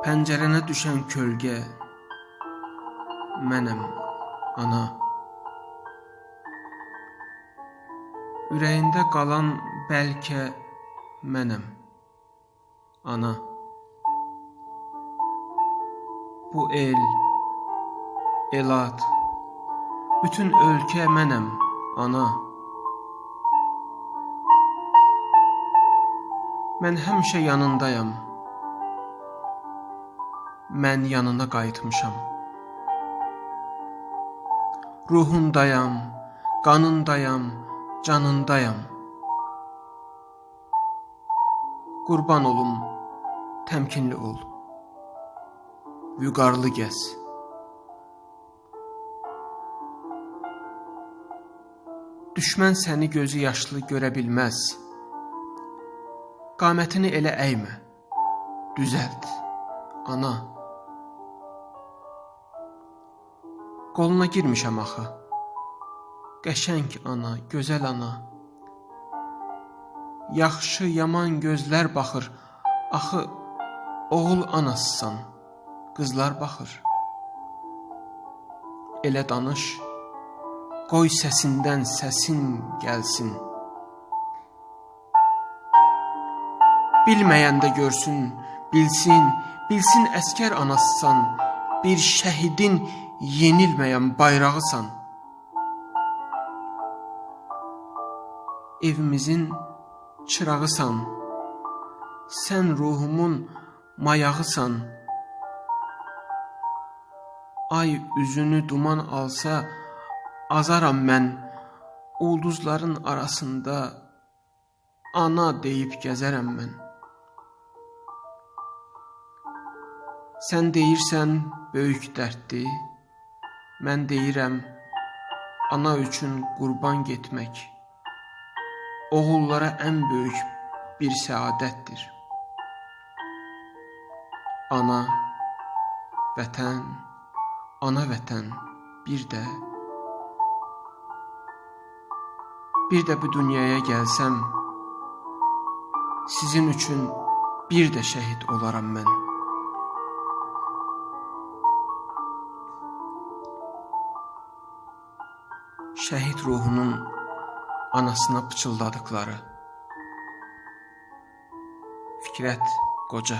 Pəncərənə düşən kölgə mənəm, ana. Ürəyində qalan bəlkə mənəm, ana. Bu el, elad, bütün ölkə mənəm, ana. Mən həmişə yanındayam. Mən yanına qayıtmışam. Ruhundayam, qanındayam, canındayam. Qurban olum, təmkinli ol. Vüqarlı gəz. Düşmən səni gözü yaşlı görə bilməz. Qamətini elə əymə. Düzəlt, ana. Qoluna girmişəm axı. Qəşəng ana, gözəl ana. Yaxşı, yaman gözlər baxır. Axı oğul anasısan. Qızlar baxır. Elə danış. Qoy səsindən səsin gəlsin. Bilməyən də görsün, bilsin, bilsin əskər anasısan, bir şəhidin yenilməyən bayrağısan. Evimizin çırağısan, sən ruhumun mayağısan. Ay üzünü duman alsa, azaram mən ulduzların arasında ana deyib gəzərəm mən. Sən deyirsən böyük dərddir, mən deyirəm ana üçün qurban getmək oğullara ən böyük bir səadətdir. Ana, vətən, ana vətən, bir də bir də bu dünyaya gəlsəm sizin üçün bir də şəhid olaram mən. Şəhid ruhunun anasına pıçıldadıkları. Fikrət qoca